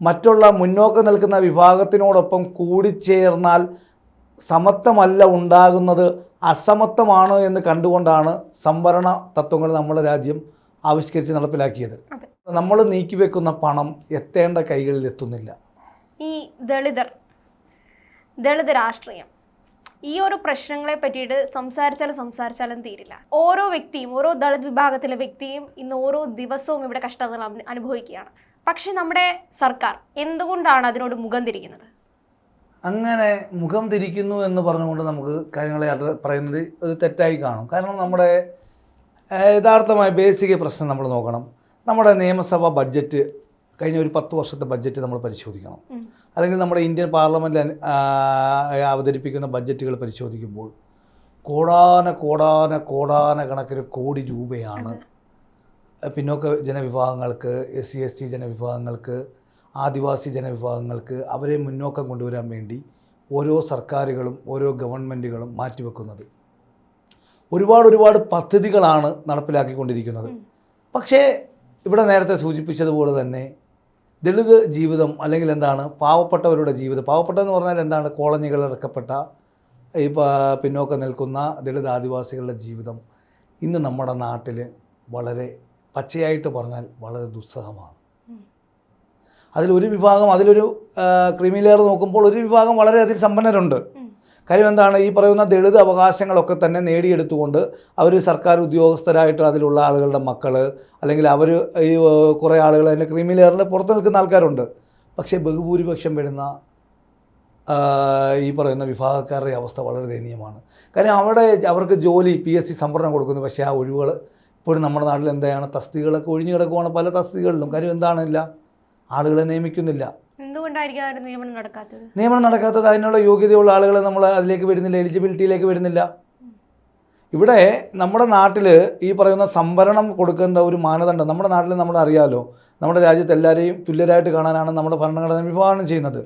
മറ്റുള്ള മുന്നോക്കം നിൽക്കുന്ന വിഭാഗത്തിനോടൊപ്പം കൂടിച്ചേർന്നാൽ സമത്വമല്ല ഉണ്ടാകുന്നത് അസമത്വമാണ് എന്ന് കണ്ടുകൊണ്ടാണ് സംവരണ തത്വങ്ങൾ നമ്മുടെ രാജ്യം ആവിഷ്കരിച്ച് നടപ്പിലാക്കിയത്. നമ്മൾ നീക്കിവെക്കുന്ന പണം എത്തേണ്ട കൈകളിൽ എത്തുന്നില്ല. ഈ ദളിതർ ദളിത് രാഷ്ട്രീയം ഈ ഒരു പ്രശ്നങ്ങളെ പറ്റിയിട്ട് സംസാരിച്ചാലും സംസാരിച്ചാലും തീരില്ല. ഓരോ വ്യക്തിയും ഓരോ ദളിത് വിഭാഗത്തിലെ വ്യക്തിയും ഇന്ന് ഓരോ ദിവസവും ഇവിടെ കഷ്ടതകൾ അനുഭവിക്കുകയാണ്. പക്ഷെ നമ്മുടെ സർക്കാർ എന്തുകൊണ്ടാണ് അതിനോട് മുഖം തിരിക്കുന്നത്? അങ്ങനെ മുഖം തിരിക്കുന്നു എന്ന് പറഞ്ഞുകൊണ്ട് നമുക്ക് കാര്യങ്ങളെ പറയുന്നത് ഒരു തെറ്റായി കാണും. കാരണം നമ്മുടെ യഥാർത്ഥമായ ബേസിക് പ്രശ്നം നമ്മൾ നോക്കണം. നമ്മുടെ നിയമസഭാ ബഡ്ജറ്റ് കഴിഞ്ഞ ഒരു പത്ത് വർഷത്തെ ബഡ്ജറ്റ് നമ്മൾ പരിശോധിക്കണം. അല്ലെങ്കിൽ നമ്മുടെ ഇന്ത്യൻ പാർലമെന്റിൽ അവതരിപ്പിക്കുന്ന ബഡ്ജറ്റുകൾ പരിശോധിക്കുമ്പോൾ കോടാന കോടാന കോടാന കണക്കിന് കോടി രൂപയാണ് പിന്നോക്ക ജനവിഭാഗങ്ങൾക്ക് എസ് സി എസ് ടി ജനവിഭാഗങ്ങൾക്ക് ആദിവാസി ജനവിഭാഗങ്ങൾക്ക് അവരെ മുന്നോക്കം കൊണ്ടുവരാൻ വേണ്ടി ഓരോ സർക്കാരുകളും ഓരോ ഗവൺമെന്റുകളും മാറ്റിവെക്കുന്നത്. ഒരുപാട് ഒരുപാട് പദ്ധതികളാണ് നടപ്പിലാക്കിക്കൊണ്ടിരിക്കുന്നത്. പക്ഷേ ഇവിടെ നേരത്തെ സൂചിപ്പിച്ചതുപോലെ തന്നെ ദളിത് ജീവിതം അല്ലെങ്കിൽ എന്താണ് പാവപ്പെട്ടവരുടെ ജീവിതം പാവപ്പെട്ടതെന്ന് പറഞ്ഞാൽ എന്താണ് കോളനികളിറക്കപ്പെട്ട ഈ പിന്നോക്കം നിൽക്കുന്ന ദളിത് ആദിവാസികളുടെ ജീവിതം ഇന്ന് നമ്മുടെ നാട്ടിൽ വളരെ പച്ചയായിട്ട് പറഞ്ഞാൽ വളരെ ദുസ്സഹമാണ്. അതിലൊരു വിഭാഗം അതിലൊരു ക്രീമി ലെയർ നോക്കുമ്പോൾ ഒരു വിഭാഗം വളരെ അതിൽ സമ്പന്നരുണ്ട്. കാര്യം എന്താണ്? ഈ പറയുന്ന ദളിത് അവകാശങ്ങളൊക്കെ തന്നെ നേടിയെടുത്തുകൊണ്ട് അവർ സർക്കാർ ഉദ്യോഗസ്ഥരായിട്ട് അതിലുള്ള ആളുകളുടെ മക്കൾ അല്ലെങ്കിൽ അവർ ഈ കുറേ ആളുകൾ അതിന്റെ ക്രീമി ലെയറിന്റെ പുറത്ത് നിൽക്കുന്ന ആൾക്കാരുണ്ട്. പക്ഷേ ബഹുഭൂരിപക്ഷം വരുന്ന ഈ പറയുന്ന വിഭാഗക്കാരുടെ അവസ്ഥ വളരെ ദയനീയമാണ്. കാര്യം അവിടെ അവർക്ക് ജോലി പി എസ് സി സംവരണം കൊടുക്കുന്നു. പക്ഷേ ആ ഒഴിവുകൾ ഇപ്പോഴും നമ്മുടെ നാട്ടിൽ എന്താണ്? തസ്തികളൊക്കെ ഒഴിഞ്ഞു കിടക്കുവാണ് പല തസ്തികളിലും കാര്യം എന്താണില്ല? ആളുകളെ നിയമിക്കുന്നില്ല. നിയമനം നടക്കാത്തത്? നിയമനം നടക്കാത്തത് അതിനുള്ള യോഗ്യതയുള്ള ആളുകളെ നമ്മൾ അതിലേക്ക് വരുന്നില്ല എലിജിബിലിറ്റിയിലേക്ക് വരുന്നില്ല. ഇവിടെ നമ്മുടെ നാട്ടിൽ ഈ പറയുന്ന സംവരണം കൊടുക്കേണ്ട ഒരു മാനദണ്ഡം നമ്മുടെ നാട്ടിൽ നമ്മൾ അറിയാലോ. നമ്മുടെ രാജ്യത്ത് എല്ലാവരെയും തുല്യരായിട്ട് കാണാനാണ് നമ്മുടെ ഭരണഘടന വിഭാവനം ചെയ്യുന്നത്.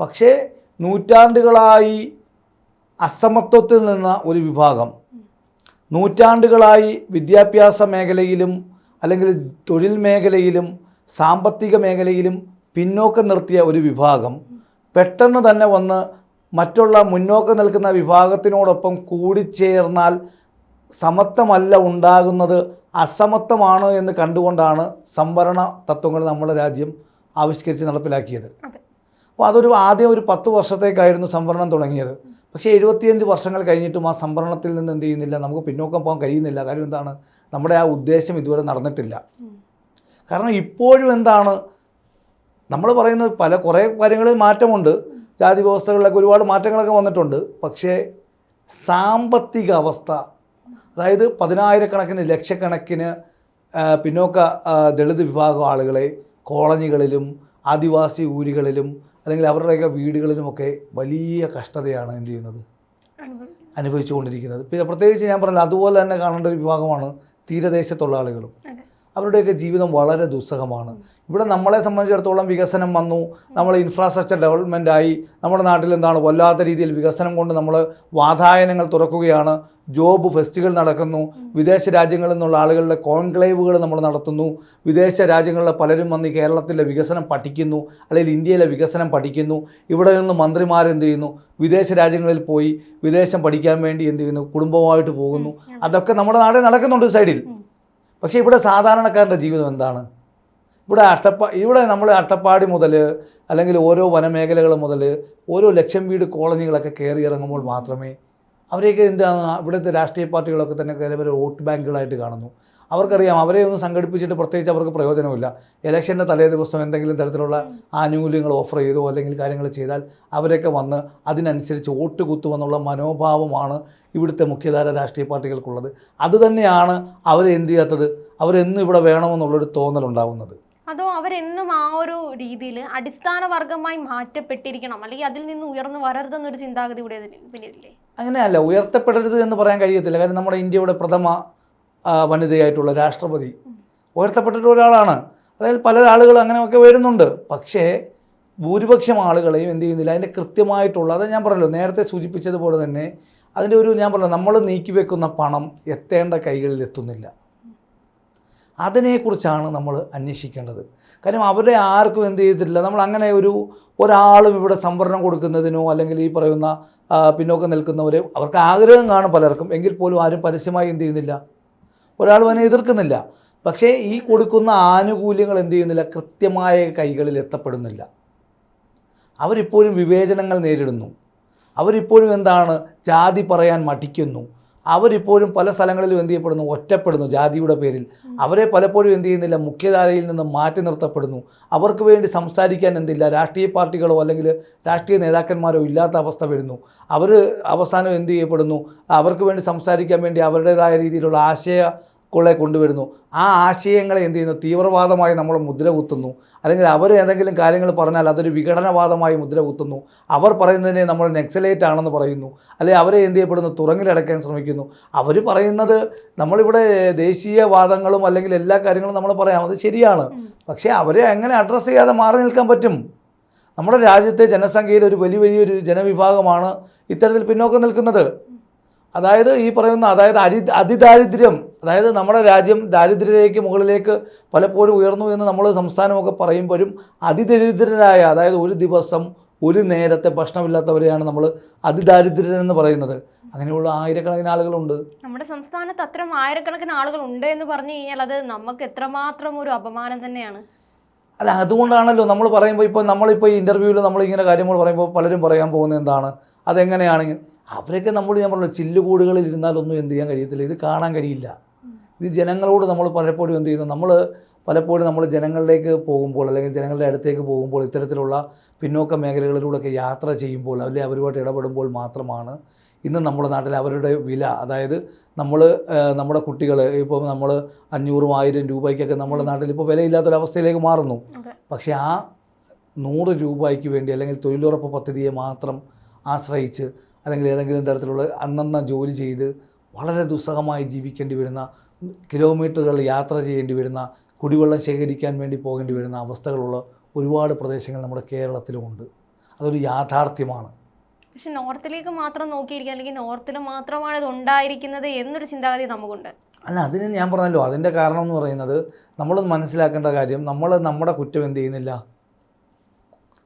പക്ഷേ നൂറ്റാണ്ടുകളായി അസമത്വത്തിൽ നിന്ന ഒരു വിഭാഗം നൂറ്റാണ്ടുകളായി വിദ്യാഭ്യാസ മേഖലയിലും അല്ലെങ്കിൽ തൊഴിൽ മേഖലയിലും സാമ്പത്തിക മേഖലയിലും പിന്നോക്കം നിർത്തിയ ഒരു വിഭാഗം. പെട്ടെന്ന് തന്നെ വന്ന് മറ്റുള്ള മുന്നോക്കം നിൽക്കുന്ന വിഭാഗത്തിനോടൊപ്പം കൂടിച്ചേർന്നാൽ സമത്വമല്ല ഉണ്ടാകുന്നത് അസമത്വമാണ് എന്ന് കണ്ടുകൊണ്ടാണ് സംവരണ തത്വങ്ങൾ നമ്മുടെ രാജ്യം ആവിഷ്കരിച്ച് നടപ്പിലാക്കിയത്. അപ്പോൾ അതൊരു ആദ്യം ഒരു പത്ത് വർഷത്തേക്കായിരുന്നു സംവരണം തുടങ്ങിയത്. പക്ഷേ എഴുപത്തിയഞ്ച് വർഷങ്ങൾ കഴിഞ്ഞിട്ടും ആ സംവരണത്തിൽ നിന്ന് എന്ത് ചെയ്യുന്നില്ല? നമുക്ക് പിന്നോക്കം പോകാൻ കഴിയുന്നില്ല. കാര്യം എന്താണ്? നമ്മുടെ ആ ഉദ്ദേശം ഇതുവരെ നടന്നിട്ടില്ല. കാരണം ഇപ്പോഴും എന്താണ്? നമ്മൾ പറയുന്ന പല കുറേ കാര്യങ്ങളിൽ മാറ്റമുണ്ട്. ജാതി വ്യവസ്ഥകളിലൊക്കെ ഒരുപാട് മാറ്റങ്ങളൊക്കെ വന്നിട്ടുണ്ട്. പക്ഷേ സാമ്പത്തിക അവസ്ഥ അതായത് പതിനായിരക്കണക്കിന് ലക്ഷക്കണക്കിന് പിന്നോക്ക ദളിത് വിഭാഗം ആളുകളെ കോളനികളിലും ആദിവാസി ഊരുകളിലും അല്ലെങ്കിൽ അവരുടെയൊക്കെ വീടുകളിലുമൊക്കെ വലിയ കഷ്ടതയാണ് എന്ത് ചെയ്യുന്നത്. അനുഭവിച്ചുകൊണ്ടിരിക്കുന്നത്. പിന്നെ പ്രത്യേകിച്ച് ഞാൻ പറഞ്ഞില്ല അതുപോലെ തന്നെ കാണേണ്ട ഒരു വിഭാഗമാണ് തീരദേശത്തുള്ള ആളുകളും അവരുടെയൊക്കെ ജീവിതം വളരെ ദുസ്സഹമാണ്. ഇവിടെ നമ്മളെ സംബന്ധിച്ചിടത്തോളം വികസനം വന്നു നമ്മൾ ഇൻഫ്രാസ്ട്രക്ചർ ഡെവലപ്മെന്റ് ആയി നമ്മുടെ നാട്ടിൽ എന്താണ് വല്ലാത്ത രീതിയിൽ വികസനം കൊണ്ട് നമ്മൾ വാതായനങ്ങൾ തുറക്കുകയാണ്. ജോബ് ഫെസ്റ്റുകൾ നടക്കുന്നു. വിദേശ രാജ്യങ്ങളിൽ നിന്നുള്ള ആളുകളുടെ കോൺക്ലേവുകൾ നമ്മൾ നടത്തുന്നു. വിദേശ രാജ്യങ്ങളിലെ പലരും വന്ന് കേരളത്തിലെ വികസനം പഠിക്കുന്നു. അല്ലെങ്കിൽ ഇന്ത്യയിലെ വികസനം പഠിക്കുന്നു. ഇവിടെ നിന്ന് മന്ത്രിമാരെന്ത് ചെയ്യുന്നു? വിദേശ രാജ്യങ്ങളിൽ പോയി വിദേശം പഠിക്കാൻ വേണ്ടി എന്ത് ചെയ്യുന്നു? കുടുംബമായിട്ട് പോകുന്നു. അതൊക്കെ നമ്മുടെ നാട്ടിൽ നടക്കുന്നുണ്ട് സൈഡിൽ. പക്ഷേ ഇവിടെ സാധാരണക്കാരന്റെ ജീവിതം എന്താണ്? ഇവിടെ അട്ടപ്പാ ഇവിടെ നമ്മൾ അട്ടപ്പാടി മുതൽ അല്ലെങ്കിൽ ഓരോ വനമേഖലകൾ മുതൽ ഓരോ ലക്ഷം വീട് കോളനികളൊക്കെ കയറി ഇറങ്ങുമ്പോൾ മാത്രമേ അവരെയൊക്കെ എന്താണ് ഇവിടുത്തെ രാഷ്ട്രീയ പാർട്ടികളൊക്കെ തന്നെ ചിലവർ വോട്ട് ബാങ്കുകളായിട്ട് കാണുന്നു. അവർക്കറിയാം അവരെ ഒന്നും സംഘടിപ്പിച്ചിട്ട് പ്രത്യേകിച്ച് അവർക്ക് പ്രയോജനമില്ല. ഇലക്ഷന്റെ തലേ ദിവസം എന്തെങ്കിലും തരത്തിലുള്ള ആനുകൂല്യങ്ങൾ ഓഫർ ചെയ്തോ അല്ലെങ്കിൽ കാര്യങ്ങൾ ചെയ്താൽ അവരൊക്കെ വന്ന് അതിനനുസരിച്ച് വോട്ട് കുത്തുമെന്നുള്ള മനോഭാവമാണ് ഇവിടുത്തെ മുഖ്യധാര രാഷ്ട്രീയ പാർട്ടികൾക്കുള്ളത്. അതുതന്നെയാണ് അവരെ എന്ത് ചെയ്യാത്തത്? അവരെന്നും ഇവിടെ വേണമെന്നുള്ളൊരു തോന്നലുണ്ടാവുന്നത്. അതോ അവരെന്നും ആ ഒരു രീതിയിൽ അടിസ്ഥാന വർഗമായി മാറ്റപ്പെട്ടിരിക്കണം. അല്ലെങ്കിൽ അതിൽ നിന്ന് ഉയർന്നു വരരുതെന്നൊരു ചിന്താഗതി കൂടെ അതിന് പിന്നിലില്ലേ? അങ്ങനെയല്ല ഉയർത്തപ്പെടരുത് എന്ന് പറയാൻ കഴിയത്തില്ല. കാരണം നമ്മുടെ ഇന്ത്യയുടെ പ്രഥമ വനിതയായിട്ടുള്ള രാഷ്ട്രപതി ഉയർത്തപ്പെട്ടിട്ടുള്ള ഒരാളാണ്. അതായത് പല ആളുകൾ അങ്ങനെയൊക്കെ വരുന്നുണ്ട്. പക്ഷേ ഭൂരിപക്ഷം ആളുകളെയും എന്ത് ചെയ്യുന്നില്ല. അതിന്റെ കൃത്യമായിട്ടുള്ള അത് ഞാൻ പറഞ്ഞല്ലോ നേരത്തെ സൂചിപ്പിച്ചതുപോലെ തന്നെ അതിന്റെ ഒരു ഞാൻ പറഞ്ഞു നമ്മൾ നീക്കി വെക്കുന്ന പണം എത്തേണ്ട കൈകളിൽ എത്തുന്നില്ല അതിനെക്കുറിച്ചാണ് നമ്മൾ അന്വേഷിക്കേണ്ടത്. കാര്യം അവരെ ആർക്കും എന്ത് ചെയ്തിട്ടില്ല. നമ്മൾ അങ്ങനെ ഒരു ഒരാളും ഇവിടെ സംവരണം കൊടുക്കുന്നതിനോ അല്ലെങ്കിൽ ഈ പറയുന്ന പിന്നോക്കം നിൽക്കുന്നവരെ അവർക്ക് ആഗ്രഹം കാണും പലർക്കും. എങ്കിൽ പോലും ആരും പരസ്യമായി എന്ത് ചെയ്യുന്നില്ല. ഒരാളും അതിനെ എതിർക്കുന്നില്ല. പക്ഷേ ഈ കൊടുക്കുന്ന ആനുകൂല്യങ്ങൾ എന്ത് ചെയ്യുന്നില്ല. കൃത്യമായ കൈകളിൽ എത്തപ്പെടുന്നില്ല. അവരിപ്പോഴും വിവേചനങ്ങൾ നേരിടുന്നു. അവരിപ്പോഴും എന്താണ്? ജാതി പറയാൻ മടിക്കുന്നു. അവരിപ്പോഴും പല സ്ഥലങ്ങളിലും എന്ത് ചെയ്യപ്പെടുന്നു? ഒറ്റപ്പെടുന്നു ജാതിയുടെ പേരിൽ. അവരെ പലപ്പോഴും എന്ത് ചെയ്യുന്നില്ല മുഖ്യധാരയിൽ നിന്ന് മാറ്റി നിർത്തപ്പെടുന്നു. അവർക്ക് വേണ്ടി സംസാരിക്കാൻ എന്തില്ല രാഷ്ട്രീയ പാർട്ടികളോ അല്ലെങ്കിൽ രാഷ്ട്രീയ നേതാക്കന്മാരോ ഇല്ലാത്ത അവസ്ഥ വരുന്നു. അവർ അവസാനം എന്ത് ചെയ്യപ്പെടുന്നു? അവർക്ക് വേണ്ടി സംസാരിക്കാൻ വേണ്ടി അവരുടേതായ രീതിയിലുള്ള ആശയ ക്കുള്ളെ കൊണ്ടുവരുന്നു. ആ ആശയങ്ങളെ എന്ത് ചെയ്യുന്നു? തീവ്രവാദമായി നമ്മൾ മുദ്ര കുത്തുന്നു. അല്ലെങ്കിൽ അവർ ഏതെങ്കിലും കാര്യങ്ങൾ പറഞ്ഞാൽ അതൊരു വിഘടനവാദമായി മുദ്ര കുത്തുന്നു. അവർ പറയുന്നതിനെ നമ്മൾ നെക്സലേറ്റ് ആണെന്ന് പറയുന്നു. അല്ലെങ്കിൽ അവരെ എന്ത് ചെയ്യപ്പെടുന്നു? തുറങ്ങിലടക്കാൻ ശ്രമിക്കുന്നു. അവർ പറയുന്നത് നമ്മളിവിടെ ദേശീയവാദങ്ങളും അല്ലെങ്കിൽ എല്ലാ കാര്യങ്ങളും നമ്മൾ പറയാം. അത് ശരിയാണ്. പക്ഷേ അവരെ എങ്ങനെ അഡ്രസ്സ് ചെയ്യാതെ മാറി നിൽക്കാൻ പറ്റും. നമ്മുടെ രാജ്യത്തെ ജനസംഖ്യയിൽ ഒരു വലിയ വലിയൊരു ജനവിഭാഗമാണ് ഇത്തരത്തിൽ പിന്നോക്കം നിൽക്കുന്നത്. അതായത് ഈ പറയുന്ന അതായത് അരി അതിദാരിദ്ര്യം അതായത് നമ്മുടെ രാജ്യം ദാരിദ്ര്യത്തിലേക്ക് മുകളിലേക്ക് പലപ്പോഴും ഉയർന്നു എന്ന് നമ്മൾ സംസ്ഥാനമൊക്കെ പറയുമ്പോഴും അതിദരിദ്രരായ അതായത് ഒരു ദിവസം ഒരു നേരത്തെ ഭക്ഷണമില്ലാത്തവരെയാണ് നമ്മൾ അതിദാരിദ്ര്യരെന്ന് പറയുന്നത്. അങ്ങനെയുള്ള ആയിരക്കണക്കിന് ആളുകളുണ്ട്. നമ്മുടെ സംസ്ഥാനത്ത് അത്തരം ആയിരക്കണക്കിന് ആളുകൾ ഉണ്ട് എന്ന് പറഞ്ഞു കഴിഞ്ഞാൽ അത് നമുക്ക് എത്രമാത്രം ഒരു അപമാനം തന്നെയാണ്. അല്ല അതുകൊണ്ടാണല്ലോ നമ്മൾ പറയുമ്പോൾ ഇപ്പോൾ നമ്മളിപ്പോൾ ഈ ഇന്റർവ്യൂവിൽ നമ്മളിങ്ങനെ കാര്യങ്ങൾ പറയുമ്പോൾ പലരും പറയാൻ പോകുന്നത് എന്താണ്? അതെങ്ങനെയാണെങ്കിൽ അവരൊക്കെ നമ്മൾ ഞാൻ പറഞ്ഞു ചില്ലുകൂടുകളിൽ ഇരുന്നാലൊന്നും എന്ത് ചെയ്യാൻ കഴിയത്തില്ല. ഇത് കാണാൻ കഴിയില്ല. ഇത് ജനങ്ങളോട് നമ്മൾ പലപ്പോഴും എന്ത് ചെയ്യുന്നു? നമ്മൾ പലപ്പോഴും നമ്മൾ ജനങ്ങളിലേക്ക് പോകുമ്പോൾ അല്ലെങ്കിൽ ജനങ്ങളുടെ അടുത്തേക്ക് പോകുമ്പോൾ ഇത്തരത്തിലുള്ള പിന്നോക്ക മേഖലകളിലൂടെയൊക്കെ യാത്ര ചെയ്യുമ്പോൾ അല്ലെങ്കിൽ അവരുമായിട്ട് ഇടപെടുമ്പോൾ മാത്രമാണ് ഇന്ന് നമ്മുടെ നാട്ടിൽ അവരുടെ വില. അതായത് നമ്മൾ നമ്മുടെ കുട്ടികൾ ഇപ്പോൾ നമ്മൾ അഞ്ഞൂറും ആയിരം രൂപയ്ക്കൊക്കെ നമ്മുടെ നാട്ടിൽ ഇപ്പോൾ വിലയില്ലാത്തൊരവസ്ഥയിലേക്ക് മാറുന്നു. പക്ഷേ ആ നൂറ് രൂപയ്ക്ക് വേണ്ടി അല്ലെങ്കിൽ തൊഴിലുറപ്പ് പദ്ധതിയെ മാത്രം ആശ്രയിച്ച് അല്ലെങ്കിൽ ഏതെങ്കിലും തരത്തിലുള്ള അന്നന്ന ജോലി ചെയ്ത് വളരെ ദുസ്സഹമായി ജീവിക്കേണ്ടി വരുന്ന കിലോമീറ്ററുകൾ യാത്ര ചെയ്യേണ്ടി വരുന്ന കുടിവെള്ളം ശേഖരിക്കാൻ വേണ്ടി പോകേണ്ടി വരുന്ന അവസ്ഥകളുള്ള ഒരുപാട് പ്രദേശങ്ങൾ നമ്മുടെ കേരളത്തിലുമുണ്ട്. അതൊരു യാഥാർത്ഥ്യമാണ്. പക്ഷെ നോർത്തിലേക്ക് മാത്രം നോക്കിയിരിക്കുക അല്ലെങ്കിൽ നോർത്തിൽ മാത്രമാണ് ഇത് ഉണ്ടായിരിക്കുന്നത് എന്നൊരു ചിന്താഗതി നമുക്കുണ്ട്. അല്ല അതിന് ഞാൻ പറഞ്ഞല്ലോ അതിന്റെ കാരണം എന്ന് പറയുന്നത് നമ്മൾ മനസ്സിലാക്കേണ്ട കാര്യം നമ്മൾ നമ്മുടെ കുറ്റം എന്ത് ചെയ്യുന്നില്ല?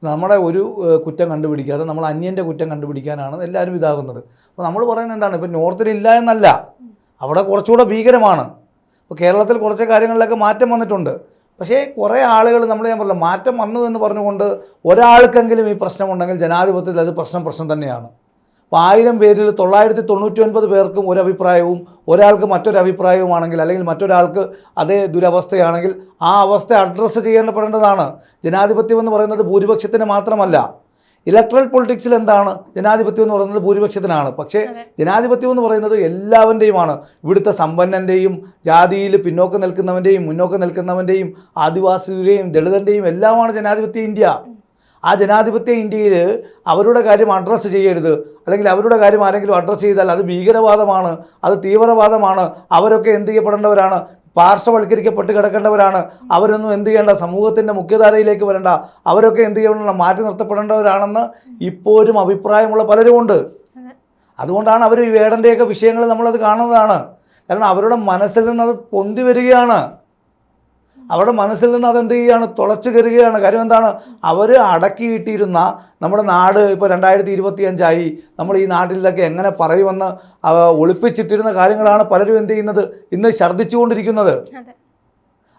നമ്മുടെ ഒരു കുറ്റം കണ്ടുപിടിക്കാതെ നമ്മൾ അന്യന്റെ കുറ്റം കണ്ടുപിടിക്കാനാണ് എല്ലാവരും ഇതാകുന്നത്. അപ്പോൾ നമ്മൾ പറയുന്നത് എന്താണ്? ഇപ്പോൾ നോർത്തിലില്ല എന്നല്ല. അവിടെ കുറച്ചുകൂടെ ഭീകരമാണ്. ഇപ്പോൾ കേരളത്തിൽ കുറച്ച് കാര്യങ്ങളിലൊക്കെ മാറ്റം വന്നിട്ടുണ്ട്. പക്ഷേ കുറേ ആളുകൾ നമ്മൾ ഞാൻ പറഞ്ഞില്ല മാറ്റം വന്നു എന്ന് പറഞ്ഞുകൊണ്ട് ഒരാൾക്കെങ്കിലും ഈ പ്രശ്നമുണ്ടെങ്കിൽ ജനാധിപത്യത്തിൽ അത് പ്രശ്നം പ്രശ്നം തന്നെയാണ്. അപ്പോൾ ആയിരം പേരിൽ തൊള്ളായിരത്തി തൊണ്ണൂറ്റി ഒൻപത് പേർക്കും ഒരഭിപ്രായവും ഒരാൾക്ക് മറ്റൊരു അഭിപ്രായവുമാണെങ്കിൽ അല്ലെങ്കിൽ മറ്റൊരാൾക്ക് അതേ ദുരവസ്ഥയാണെങ്കിൽ ആ അവസ്ഥ അഡ്രസ്സ് ചെയ്യേണ്ടപ്പെടേണ്ടതാണ്. ജനാധിപത്യം എന്ന് പറയുന്നത് ഭൂരിപക്ഷത്തിന് മാത്രമല്ല. ഇലക്ട്രൽ പൊളിറ്റിക്സിൽ എന്താണ്? ജനാധിപത്യം എന്ന് പറയുന്നത് ഭൂരിപക്ഷത്തിനാണ്. പക്ഷേ. ജനാധിപത്യം എന്ന് പറയുന്നത് എല്ലാവന്റെയുമാണ് ഇവിടുത്തെ സമ്പന്നന്റെയും ജാതിയിൽ പിന്നോക്കം നിൽക്കുന്നവന്റെയും മുന്നോക്കം നിൽക്കുന്നവന്റെയും ആദിവാസിയുടെയും ദളിതന്റെയും എല്ലാമാണ് ജനാധിപത്യ ഇന്ത്യ. ആ ജനാധിപത്യ ഇന്ത്യയിൽ അവരുടെ കാര്യം അഡ്രസ്സ് ചെയ്യരുത്. അല്ലെങ്കിൽ അവരുടെ കാര്യം ആരെങ്കിലും അഡ്രസ്സ് ചെയ്താൽ അത് ഭീകരവാദമാണ് അത് തീവ്രവാദമാണ് അവരൊക്കെ എന്ത് ചെയ്യപ്പെടേണ്ടവരാണ്? പാർശ്വവൽക്കരിക്കപ്പെട്ട് കിടക്കേണ്ടവരാണ്. അവരൊന്നും എന്ത് ചെയ്യേണ്ട? സമൂഹത്തിന്റെ മുഖ്യധാരയിലേക്ക് വരേണ്ട. അവരൊക്കെ എന്ത് ചെയ്യണം മാറ്റി നിർത്തപ്പെടേണ്ടവരാണെന്ന് ഇപ്പോഴും അഭിപ്രായമുള്ള പലരുമുണ്ട് അതുകൊണ്ടാണ് അവർ ഈ വേടന്റെയൊക്കെ വിഷയങ്ങൾ നമ്മളത് കാണുന്നതാണ്. കാരണം അവരുടെ മനസ്സിൽ നിന്ന് അത് പൊന്തി വരികയാണ്. അവരുടെ മനസ്സിൽ നിന്ന് അതെന്ത് ചെയ്യുകയാണ് തുളച്ചു കയറുകയാണ്. കാര്യം എന്താണ്? അവർ അടക്കിയിട്ടിരുന്ന നമ്മുടെ നാട് ഇപ്പോൾ രണ്ടായിരത്തി ഇരുപത്തി അഞ്ചായി നമ്മൾ ഈ നാട്ടിലൊക്കെ എങ്ങനെ പറയുമെന്ന് ഒളിപ്പിച്ചിട്ടിരുന്ന കാര്യങ്ങളാണ് പലരും എന്ത് ചെയ്യുന്നത്? ഇന്ന് ഛർദ്ദിച്ചുകൊണ്ടിരിക്കുന്നത്. അതെ.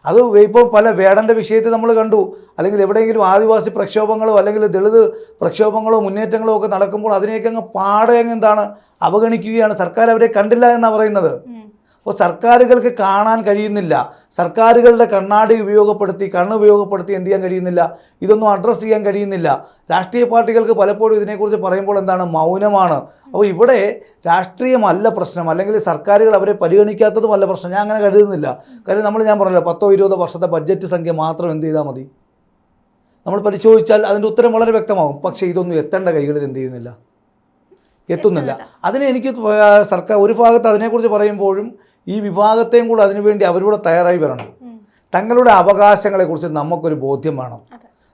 അത് ഇപ്പോൾ പല വേടന്റെ വിഷയത്തിൽ നമ്മൾ കണ്ടു. അല്ലെങ്കിൽ എവിടെയെങ്കിലും ആദിവാസി പ്രക്ഷോഭങ്ങളോ അല്ലെങ്കിൽ ദളിത് പ്രക്ഷോഭങ്ങളോ മുന്നേറ്റങ്ങളോ ഒക്കെ നടക്കുമ്പോൾ അതിനെയൊക്കെ അങ്ങ് പാടെ അങ്ങ് എന്താണ് അവഗണിക്കുകയാണ്. സർക്കാർ അവരെ കണ്ടില്ല എന്നാണ് പറയുന്നത്. അപ്പോൾ സർക്കാരുകൾക്ക് കാണാൻ കഴിയുന്നില്ല. സർക്കാരുകളുടെ കണ്ണാടി ഉപയോഗപ്പെടുത്തി കണ്ണ് ഉപയോഗപ്പെടുത്തി എന്ത് ചെയ്യാൻ കഴിയുന്നില്ല? ഇതൊന്നും അഡ്രസ്സ് ചെയ്യാൻ കഴിയുന്നില്ല. രാഷ്ട്രീയ പാർട്ടികൾക്ക് പലപ്പോഴും ഇതിനെക്കുറിച്ച് പറയുമ്പോൾ എന്താണ്? മൗനമാണ്. അപ്പോൾ ഇവിടെ രാഷ്ട്രീയമല്ല പ്രശ്നം. അല്ലെങ്കിൽ സർക്കാരുകൾ അവരെ പരിഗണിക്കാത്തതുമല്ല പ്രശ്നം. ഞാൻ അങ്ങനെ കരുതുന്നില്ല. കാര്യം നമ്മൾ ഞാൻ പറഞ്ഞല്ലോ പത്തോ ഇരുപതോ വർഷത്തെ ബഡ്ജറ്റ് സംഖ്യ മാത്രം എന്ത് ചെയ്താൽ മതി. നമ്മൾ പരിശോധിച്ചാൽ അതിന്റെ ഉത്തരം വളരെ വ്യക്തമാകും. പക്ഷേ ഇതൊന്നും എത്തേണ്ട കൈകളിൽ എന്ത് ചെയ്യുന്നില്ല. എത്തുന്നില്ല. അതിനെനിക്ക് ആ, സർക്കാർ ഒരു ഭാഗത്ത് അതിനെക്കുറിച്ച് പറയുമ്പോഴും ഈ വിഭാഗത്തെയും കൂടെ അതിനുവേണ്ടി അവരൂടെ തയ്യാറായി വരണം. തങ്ങളുടെ അവകാശങ്ങളെക്കുറിച്ച് നമുക്കൊരു ബോധ്യം വേണം.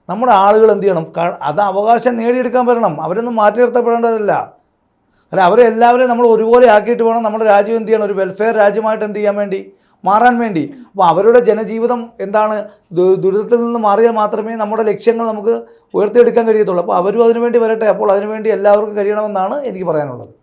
നമ്മുടെ ആളുകൾ എന്ത് ചെയ്യണം? അത് അവകാശം നേടിയെടുക്കാൻ വരണം. അവരൊന്നും മാറ്റി നിർത്തപ്പെടേണ്ടതല്ല. അല്ല അവരെ എല്ലാവരെയും നമ്മൾ ഒരുപോലെ ആക്കിയിട്ട് വേണം നമ്മുടെ രാജ്യം എന്ത് ചെയ്യണം? ഒരു വെൽഫെയർ രാജ്യമായിട്ട് എന്ത് ചെയ്യാൻ വേണ്ടി? മാറാൻ വേണ്ടി. അപ്പോൾ അവരുടെ ജനജീവിതം എന്താണ്? ദുരിതത്തിൽ നിന്ന് മാറിയാൽ മാത്രമേ നമ്മുടെ ലക്ഷ്യങ്ങൾ നമുക്ക് ഉയർത്തിയെടുക്കാൻ കഴിയത്തുള്ളൂ. അപ്പോൾ അവരും അതിനുവേണ്ടി വരട്ടെ. അപ്പോൾ അതിനുവേണ്ടി എല്ലാവർക്കും കഴിയണമെന്നാണ് എനിക്ക് പറയാനുള്ളത്.